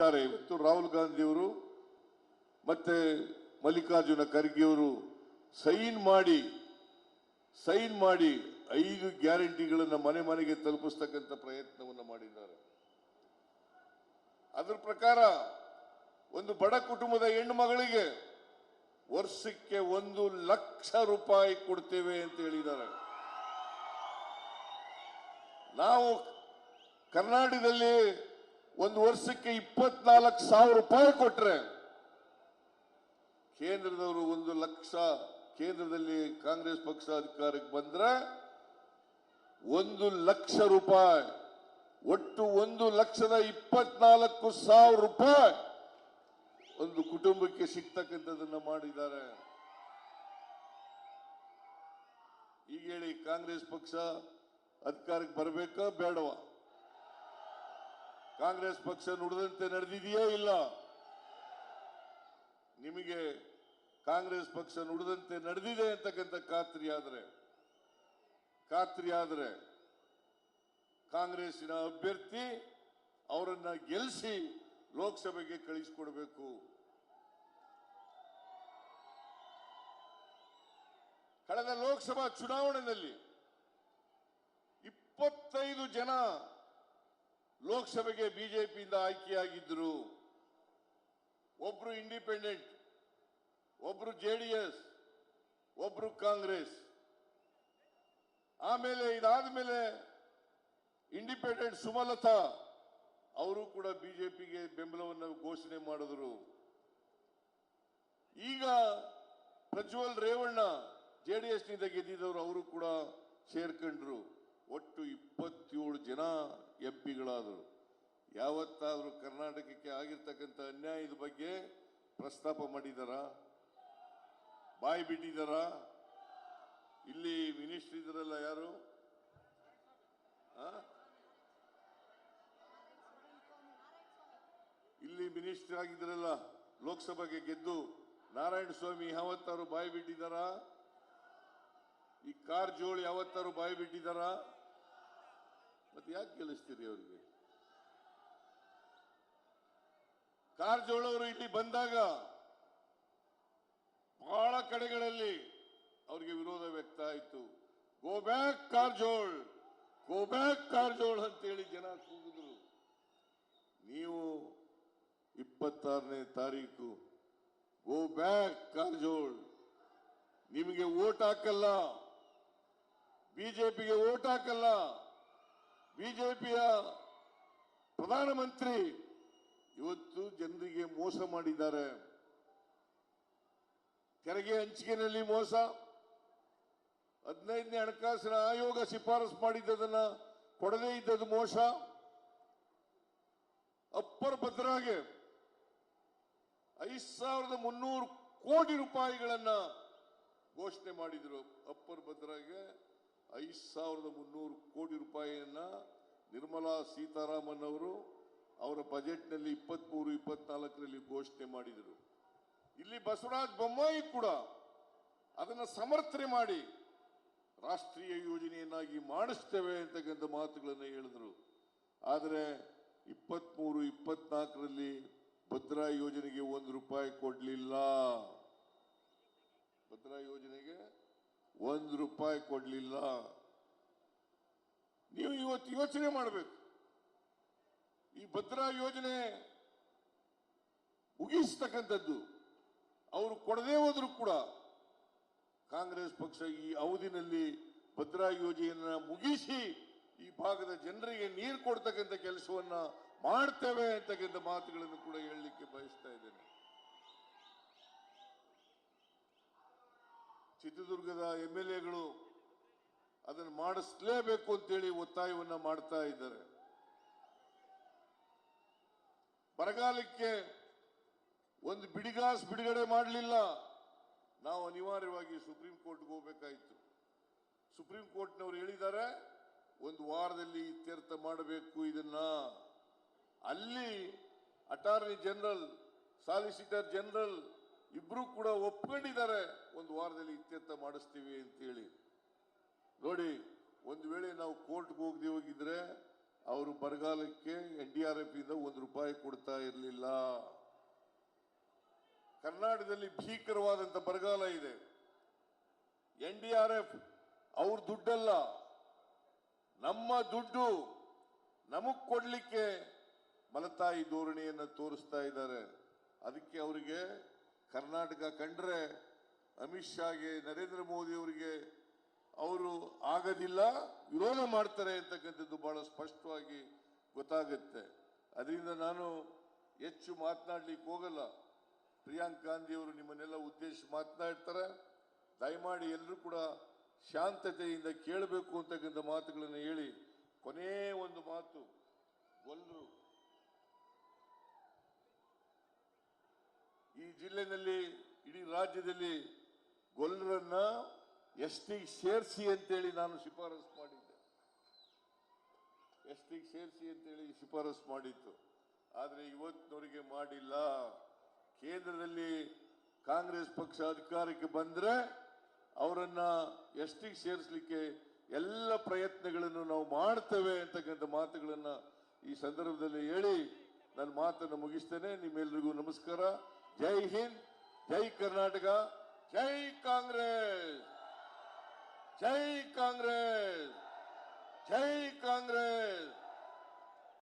ಇವತ್ತು ರಾಹುಲ್ ಗಾಂಧಿಯವರು ಮತ್ತೆ ಮಲ್ಲಿಕಾರ್ಜುನ ಖರ್ಗೆ ಅವರು ಸೈನ್ ಮಾಡಿ ಸೈನ್ ಮಾಡಿ ಐದು ಗ್ಯಾರಂಟಿಗಳನ್ನು ಮನೆ ಮನೆಗೆ ತಲುಪಿಸ್ತಕ್ಕಂಥ ಪ್ರಯತ್ನವನ್ನು ಮಾಡಿದ್ದಾರೆ. ಅದರ ಪ್ರಕಾರ ಒಂದು ಬಡ ಕುಟುಂಬದ ಹೆಣ್ಣು ಮಗಳಿಗೆ ವರ್ಷಕ್ಕೆ ಒಂದು ಲಕ್ಷ ರೂಪಾಯಿ ಕೊಡ್ತೇವೆ ಅಂತ ಹೇಳಿದ್ದಾರೆ. ನಾವು ಕರ್ನಾಟಕದಲ್ಲಿ ಒಂದು ವರ್ಷಕ್ಕೆ ಇಪ್ಪತ್ನಾಲ್ಕು ಸಾವಿರ ರೂಪಾಯಿ ಕೊಟ್ರೆ ಕೇಂದ್ರದವರು ಒಂದು ಲಕ್ಷ, ಕೇಂದ್ರದಲ್ಲಿ ಕಾಂಗ್ರೆಸ್ ಪಕ್ಷ ಅಧಿಕಾರಕ್ಕೆ ಬಂದ್ರೆ ಒಂದು ಲಕ್ಷ ರೂಪಾಯಿ, ಒಟ್ಟು ಒಂದು ಲಕ್ಷದ ಇಪ್ಪತ್ನಾಲ್ಕು ಸಾವಿರ ರೂಪಾಯಿ ಒಂದು ಕುಟುಂಬಕ್ಕೆ ಸಿಗ್ತಕ್ಕಂಥದ್ದನ್ನ ಮಾಡಿದ್ದಾರೆ. ಈಗ ಹೇಳಿ, ಕಾಂಗ್ರೆಸ್ ಪಕ್ಷ ಅಧಿಕಾರಕ್ಕೆ ಬರಬೇಕಾ, ಬೇಡವಾ? ಕಾಂಗ್ರೆಸ್ ಪಕ್ಷ ನುಡಿದಂತೆ ನಡೆದಿದೆಯೋ ಇಲ್ಲ? ನಿಮಗೆ ಕಾಂಗ್ರೆಸ್ ಪಕ್ಷ ನುಡಿದಂತೆ ನಡೆದಿದೆ ಅಂತಕ್ಕಂಥ ಖಾತ್ರಿ ಆದರೆ ಖಾತ್ರಿ ಆದರೆ ಕಾಂಗ್ರೆಸ್ಸಿನ ಅಭ್ಯರ್ಥಿ ಅವರನ್ನ ಗೆಲ್ಲಿಸಿ ಲೋಕಸಭೆಗೆ ಕಳಿಸಿಕೊಡ್ಬೇಕು. ಕಳೆದ ಲೋಕಸಭಾ ಚುನಾವಣೆಯಲ್ಲಿ ಇಪ್ಪತ್ತೈದು ಜನ ಲೋಕಸಭೆಗೆ ಬಿಜೆಪಿಯಿಂದ ಆಯ್ಕೆಯಾಗಿದ್ದರು. ಒಬ್ರು ಇಂಡಿಪೆಂಡೆಂಟ್, ಒಬ್ರು ಜೆ ಡಿ ಎಸ್, ಒಬ್ರು ಕಾಂಗ್ರೆಸ್. ಆಮೇಲೆ ಇದಾದ ಮೇಲೆ ಇಂಡಿಪೆಂಡೆಂಟ್ ಸುಮಲತಾ ಅವರು ಕೂಡ ಬಿಜೆಪಿಗೆ ಬೆಂಬಲವನ್ನು ಘೋಷಣೆ ಮಾಡಿದ್ರು. ಈಗ ಪ್ರಜ್ವಲ್ ರೇವಣ್ಣ ಜೆ ಡಿ ಎಸ್ನಿಂದ ಗೆದ್ದಿದ್ದವರು ಅವರು ಕೂಡ ಸೇರ್ಕೊಂಡ್ರು. ಒಟ್ಟು ಇಪ್ಪತ್ತೇಳು ಜನ. ಎಂ ಯಾವತ್ತಾದರೂ ಕರ್ನಾಟಕಕ್ಕೆ ಆಗಿರ್ತಕ್ಕಂಥ ಅನ್ಯಾಯದ ಬಗ್ಗೆ ಪ್ರಸ್ತಾಪ ಮಾಡಿದಾರ? ಬಾಯಿ ಬಿಟ್ಟಿದಾರ? ಇಲ್ಲಿ ಮಿನಿಸ್ಟರ್ ಇದ್ರಲ್ಲ ಯಾರು? ಇಲ್ಲಿ ಮಿನಿಸ್ಟರ್ ಆಗಿದ್ರಲ್ಲ, ಲೋಕಸಭೆಗೆ ಗೆದ್ದು ನಾರಾಯಣ ಸ್ವಾಮಿ ಯಾವತ್ತಾರು ಬಾಯಿ ಬಿಟ್ಟಿದಾರ? ಈ ಜೋಳಿ ಯಾವತ್ತಾರು ಬಾಯಿ ಬಿಟ್ಟಿದಾರ? ಮತ್ತೆ ಯಾಕೆ ಗೆಲ್ಲಿಸ್ತೀರಿ ಅವ್ರಿಗೆ? ಕಾರಜೋಳ ಅವರು ಇಲ್ಲಿ ಬಂದಾಗ ಬಹಳ ಕಡೆಗಳಲ್ಲಿ ಅವರಿಗೆ ವಿರೋಧ ವ್ಯಕ್ತ ಆಯಿತು. Go back Karjol go back Karjol ಅಂತೇಳಿ ಜನ ಕೂಗಿದ್ರು. ನೀವು ಇಪ್ಪತ್ತಾರನೇ ತಾರೀಕು ಗೋ ಬ್ಯಾಕ್ ಕಾರಜೋಳ್ ನಿಮಗೆ ಓಟ್ ಹಾಕಲ್ಲ, ಬಿಜೆಪಿಗೆ ಓಟ್ ಹಾಕಲ್ಲ ಬಿಜೆಪಿಯ ಪ್ರಧಾನಮಂತ್ರಿ ಇವತ್ತು ಜನರಿಗೆ ಮೋಸ ಮಾಡಿದ್ದಾರೆ. ತೆರಿಗೆ ಹಂಚಿಕೆನಲ್ಲಿ ಮೋಸ. ಹದಿನೈದನೇ ಹಣಕಾಸಿನ ಆಯೋಗ ಶಿಫಾರಸು ಮಾಡಿದ್ದದನ್ನ ಕೊಡದೇ ಇದ್ದದ್ದು ಮೋಸ. ಅಪ್ಪರ್ ಭದ್ರಾಗೆ ಐದು ಸಾವಿರದ ಮುನ್ನೂರು ಕೋಟಿ ರೂಪಾಯಿಗಳನ್ನ ಘೋಷಣೆ ಮಾಡಿದ್ರು ಅಪ್ಪರ್ ಭದ್ರಾಗೆ. ಐದ್ ಸಾವಿರದ ಮುನ್ನೂರು ಕೋಟಿ ರೂಪಾಯಿಯನ್ನು ನಿರ್ಮಲಾ ಸೀತಾರಾಮನ್ ಅವರು ಅವರ ಬಜೆಟ್ನಲ್ಲಿ ಇಪ್ಪತ್ಮೂರು, ಇಪ್ಪತ್ನಾಲ್ಕರಲ್ಲಿ ಘೋಷಣೆ ಮಾಡಿದರು. ಇಲ್ಲಿ ಬಸವರಾಜ ಬೊಮ್ಮಾಯಿ ಕೂಡ ಅದನ್ನು ಸಮರ್ಥನೆ ಮಾಡಿ ರಾಷ್ಟ್ರೀಯ ಯೋಜನೆಯನ್ನಾಗಿ ಮಾಡಿಸ್ತೇವೆ ಅಂತಕ್ಕಂಥ ಮಾತುಗಳನ್ನು ಹೇಳಿದರು. ಆದರೆ ಇಪ್ಪತ್ಮೂರು, ಇಪ್ಪತ್ನಾಲ್ಕರಲ್ಲಿ ಭದ್ರಾ ಯೋಜನೆಗೆ ಒಂದು ರೂಪಾಯಿ ಕೊಡಲಿಲ್ಲ. ಭದ್ರಾ ಯೋಜನೆಗೆ ಒಂದು ರೂಪಾಯಿ ಕೊಡಲಿಲ್ಲ. ನೀವು ಇವತ್ತು ಯೋಚನೆ ಮಾಡಬೇಕು. ಈ ಭದ್ರಾ ಯೋಜನೆ ಮುಗಿಸ್ತಕ್ಕಂಥದ್ದು. ಅವರು ಕೊಡದೇ ಹೋದರೂ ಕೂಡ ಕಾಂಗ್ರೆಸ್ ಪಕ್ಷ ಈ ಅವಧಿನಲ್ಲಿ ಭದ್ರಾ ಯೋಜನೆಯನ್ನ ಮುಗಿಸಿ ಈ ಭಾಗದ ಜನರಿಗೆ ನೀರು ಕೊಡ್ತಕ್ಕಂಥ ಕೆಲಸವನ್ನ ಮಾಡ್ತೇವೆ ಅಂತಕ್ಕಂಥ ಮಾತುಗಳನ್ನು ಕೂಡ ಹೇಳಲಿಕ್ಕೆ ಬಯಸ್ತಾ ಇದ್ದೇನೆ. ಚಿತ್ರದುರ್ಗದ ಎಂ ಎಲ್ ಎಗಳು ಅದನ್ನು ಮಾಡಿಸ್ಲೇಬೇಕು ಅಂತೇಳಿ ಒತ್ತಾಯವನ್ನ ಮಾಡ್ತಾ ಇದ್ದಾರೆ. ಬರಗಾಲಕ್ಕೆ ಒಂದು ಬಿಡಿಗಾಸ್ ಬಿಡುಗಡೆ ಮಾಡಲಿಲ್ಲ. ನಾವು ಅನಿವಾರ್ಯವಾಗಿ ಸುಪ್ರೀಂ ಕೋರ್ಟ್ಗೆ ಹೋಗಬೇಕಾಯಿತು. ಸುಪ್ರೀಂ ಕೋರ್ಟ್ನವರು ಹೇಳಿದ್ದಾರೆ, ಒಂದು ವಾರದಲ್ಲಿ ಇತ್ಯರ್ಥ ಮಾಡಬೇಕು ಇದನ್ನ. ಅಲ್ಲಿ ಅಟಾರ್ನಿ ಜನರಲ್, ಸಾಲಿಸಿಟರ್ ಜನರಲ್ ಇಬ್ರು ಕೂಡ ಒಪ್ಕೊಂಡಿದ್ದಾರೆ, ಒಂದು ವಾರದಲ್ಲಿ ಇತ್ಯರ್ಥ ಮಾಡಿಸ್ತೀವಿ ಅಂತೇಳಿ. ನೋಡಿ, ಒಂದು ವೇಳೆ ನಾವು ಕೋರ್ಟ್ಗೆ ಹೋಗದೆ ಹೋಗಿದ್ರೆ ಅವರು ಬರಗಾಲಕ್ಕೆ ಎನ್ ಡಿ ಆರ್ ಎಫ್ ಇಂದ ಒಂದು ರೂಪಾಯಿ ಕೊಡ್ತಾ ಇರಲಿಲ್ಲ. ಕರ್ನಾಟಕದಲ್ಲಿ ಭೀಕರವಾದಂತ ಬರಗಾಲ ಇದೆ. ಎನ್ ಡಿ ಆರ್ ಎಫ್ ಅವ್ರ ದುಡ್ಡಲ್ಲ. ನಮ್ಮ ದುಡ್ಡು ನಮಗ್ ಕೊಡ್ಲಿಕ್ಕೆ ಮಲತಾಯಿ ಧೋರಣೆಯನ್ನು ತೋರಿಸ್ತಾ ಇದ್ದಾರೆ. ಅದಕ್ಕೆ ಅವರಿಗೆ ಕರ್ನಾಟಕ ಕಂಡ್ರೆ ಅಮಿತ್ ಶಾಗೆ, ನರೇಂದ್ರ ಮೋದಿ ಅವರಿಗೆ ಅವರು ಆಗದಿಲ್ಲ, ವಿರೋಧ ಮಾಡ್ತಾರೆ ಅಂತಕ್ಕಂಥದ್ದು ಬಹಳ ಸ್ಪಷ್ಟವಾಗಿ ಗೊತ್ತಾಗುತ್ತೆ. ಅದರಿಂದ ನಾನು ಹೆಚ್ಚು ಮಾತನಾಡ್ಲಿಕ್ಕೆ ಹೋಗಲ್ಲ. ಪ್ರಿಯಾಂಕ್ ಗಾಂಧಿಯವರು ನಿಮ್ಮನ್ನೆಲ್ಲ ಉದ್ದೇಶ ಮಾತನಾಡ್ತಾರೆ. ದಯಮಾಡಿ ಎಲ್ಲರೂ ಕೂಡ ಶಾಂತತೆಯಿಂದ ಕೇಳಬೇಕು ಅಂತಕ್ಕಂಥ ಮಾತುಗಳನ್ನು ಹೇಳಿ. ಕೊನೆಯ ಒಂದು ಮಾತು ಗೊಲ್ಲರು ಈ ಜಿಲ್ಲೆನಲ್ಲಿ, ಇಡೀ ರಾಜ್ಯದಲ್ಲಿ ಗೊಲ್ಲರನ್ನ ಎಸ್ ಟಿ ಸೇರಿಸಿ ಅಂತೇಳಿ ನಾನು ಶಿಫಾರಸು ಮಾಡಿದ್ದೆ. ಎಸ್ ಟಿ ಸೇರಿಸಿ ಅಂತೇಳಿ ಶಿಫಾರಸು ಮಾಡಿತ್ತು. ಆದರೆ ಇವತ್ತಿನವರಿಗೆ ಮಾಡಿಲ್ಲ. ಕೇಂದ್ರದಲ್ಲಿ ಕಾಂಗ್ರೆಸ್ ಪಕ್ಷ ಅಧಿಕಾರಕ್ಕೆ ಬಂದರೆ ಅವರನ್ನ ಎಸ್ ಟಿ ಸೇರಿಸಲಿಕ್ಕೆ ಎಲ್ಲ ಪ್ರಯತ್ನಗಳನ್ನು ನಾವು ಮಾಡ್ತೇವೆ ಅಂತಕ್ಕಂಥ ಮಾತುಗಳನ್ನು ಈ ಸಂದರ್ಭದಲ್ಲಿ ಹೇಳಿ ನನ್ನ ಮಾತನ್ನು ಮುಗಿಸ್ತೇನೆ. ನಿಮ್ಮೆಲ್ಲರಿಗೂ ನಮಸ್ಕಾರ. जय हिंद जय कर्नाटका जय कांग्रेस जय कांग्रेस जय कांग्रेस।